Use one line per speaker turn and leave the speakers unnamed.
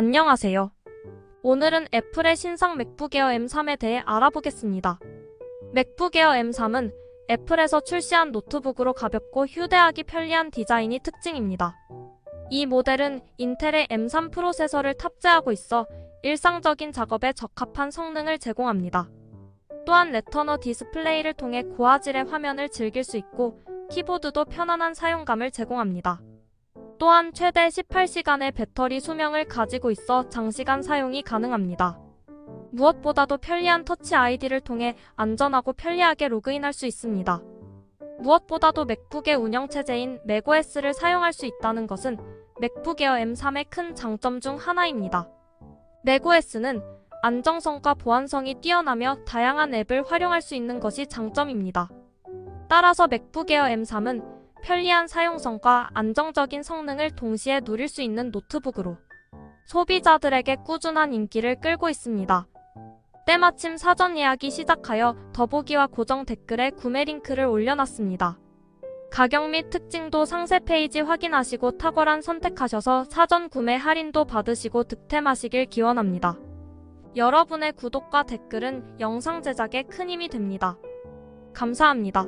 안녕하세요. 오늘은 애플의 신상 맥북 에어 M3에 대해 알아보겠습니다. 맥북 에어 M3은 애플에서 출시한 노트북으로 가볍고 휴대하기 편리한 디자인이 특징입니다. 이 모델은 인텔의 M3 프로세서를 탑재하고 있어 일상적인 작업에 적합한 성능을 제공합니다. 또한 레터너 디스플레이를 통해 고화질의 화면을 즐길 수 있고 키보드도 편안한 사용감을 제공합니다. 또한 최대 18시간의 배터리 수명을 가지고 있어 장시간 사용이 가능합니다. 무엇보다도 편리한 터치 아이디를 통해 안전하고 편리하게 로그인할 수 있습니다. 무엇보다도 맥북의 운영체제인 맥OS를 사용할 수 있다는 것은 맥북 에어 M3의 큰 장점 중 하나입니다. 맥OS는 안정성과 보안성이 뛰어나며 다양한 앱을 활용할 수 있는 것이 장점입니다. 따라서 맥북 에어 M3은 편리한 사용성과 안정적인 성능을 동시에 누릴 수 있는 노트북으로 소비자들에게 꾸준한 인기를 끌고 있습니다. 때마침 사전 예약이 시작하여 더보기와 고정 댓글에 구매 링크를 올려놨습니다. 가격 및 특징도 상세 페이지 확인하시고 탁월한 선택하셔서 사전 구매 할인도 받으시고 득템하시길 기원합니다. 여러분의 구독과 댓글은 영상 제작에 큰 힘이 됩니다. 감사합니다.